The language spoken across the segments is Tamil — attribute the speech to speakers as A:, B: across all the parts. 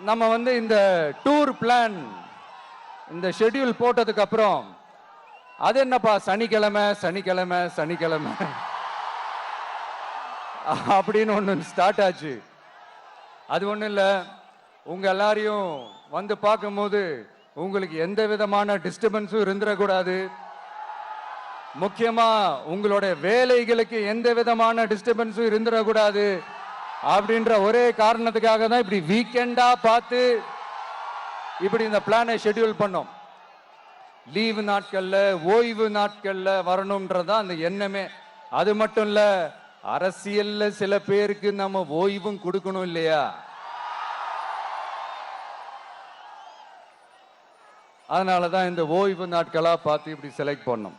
A: நம்ம வந்து இந்த டூர் பிளான் இந்த ஷெட்யூல் போட்டதுக்கு அப்புறம் அது என்னப்பா? சனிக்கிழமை சனிக்கிழமை சனிக்கிழமை. அப்படின்னு ஒன்று ஸ்டார்ட் ஆச்சு. அது ஒன்றும் இல்லை. உங்கள் எல்லாரையும் வந்து பார்க்கும்போது உங்களுக்கு எந்த விதமான டிஸ்டர்பன்ஸும் இருந்துடக்கூடாது முக்கியமாக உங்களுடைய வேலைகளுக்கு எந்த விதமான டிஸ்டர்பன்ஸும் இருந்துடக்கூடாது அப்படின்ற ஒரே காரணத்துக்காக தான் இப்படி வீக்கெண்டா பார்த்து இப்படி இந்த பிளானை ஷெட்யூல் பண்ணோம். லீவு நாட்கள்ல ஓய்வு நாட்கள்ல வரணும்ன்றதான் அந்த எண்ணமே. அது மட்டும் இல்ல அரசியல்ல சில பேருக்கு நம்ம ஓய்வும் கொடுக்கணும் இல்லையா? அதனாலதான் இந்த ஓய்வு நாட்களா பார்த்து இப்படி செலக்ட் பண்ணோம்.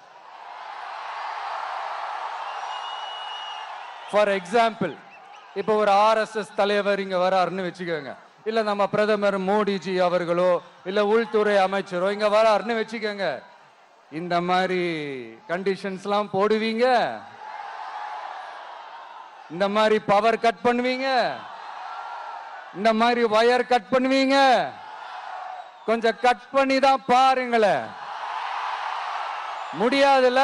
A: ஃபார் எக்ஸாம்பிள் இப்போ ஒரு ஆர்எஸ்எஸ் தலைவர் இங்கே வராருன்னு வச்சுக்கோங்க. இல்லை நம்ம பிரதமர் மோடிஜி அவர்களோ இல்லை உள்துறை அமைச்சரோ இங்கே வராருன்னு வச்சுக்கோங்க. இந்த மாதிரி கண்டிஷன்ஸ்லாம் போடுவீங்க. இந்த மாதிரி பவர் கட் பண்ணுவீங்க. இந்த மாதிரி வயர் கட் பண்ணுவீங்க. கொஞ்சம் கட் பண்ணி தான் பாருங்களேன். முடியாதுல்ல?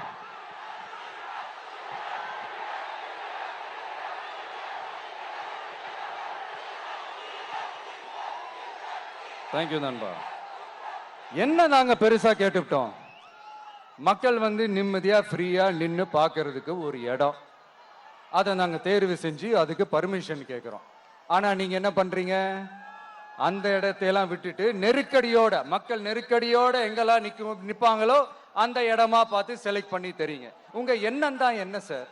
A: தேங்க்யூ நண்பா. என்ன நாங்கள் பெருசாக கேட்டுவிட்டோம்? மக்கள் வந்து நிம்மதியாக ஃப்ரீயாக நின்று பார்க்கறதுக்கு ஒரு இடம். அதை நாங்கள் தேர்வு செஞ்சு அதுக்கு பர்மிஷன் கேட்குறோம் ஆனால் நீங்கள் என்ன பண்ணுறீங்க அந்த இடத்தையெல்லாம் விட்டுட்டு நெருக்கடியோட மக்கள் நெருக்கடியோட எங்கெல்லாம் நிற்கும் நிற்பாங்களோ அந்த இடமா பார்த்து செலக்ட் பண்ணி தரீங்க உங்க எண்ணம் தான் என்ன சார்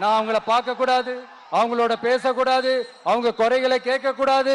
A: நான் அவங்கள பார்க்க கூடாது அவங்களோட பேசக்கூடாது அவங்க குறைகளை கேட்க கூடாது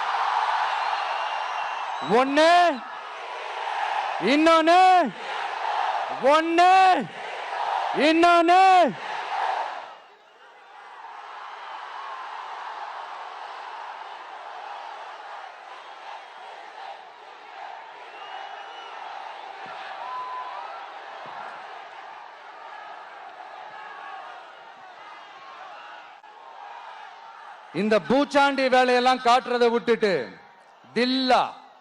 A: ஒன்று இன்னொன்னு. ஒன்று இன்னொன்னு. இந்த பூச்சாண்டி வேலையெல்லாம் காட்டுறதை விட்டுட்டு தில்லா.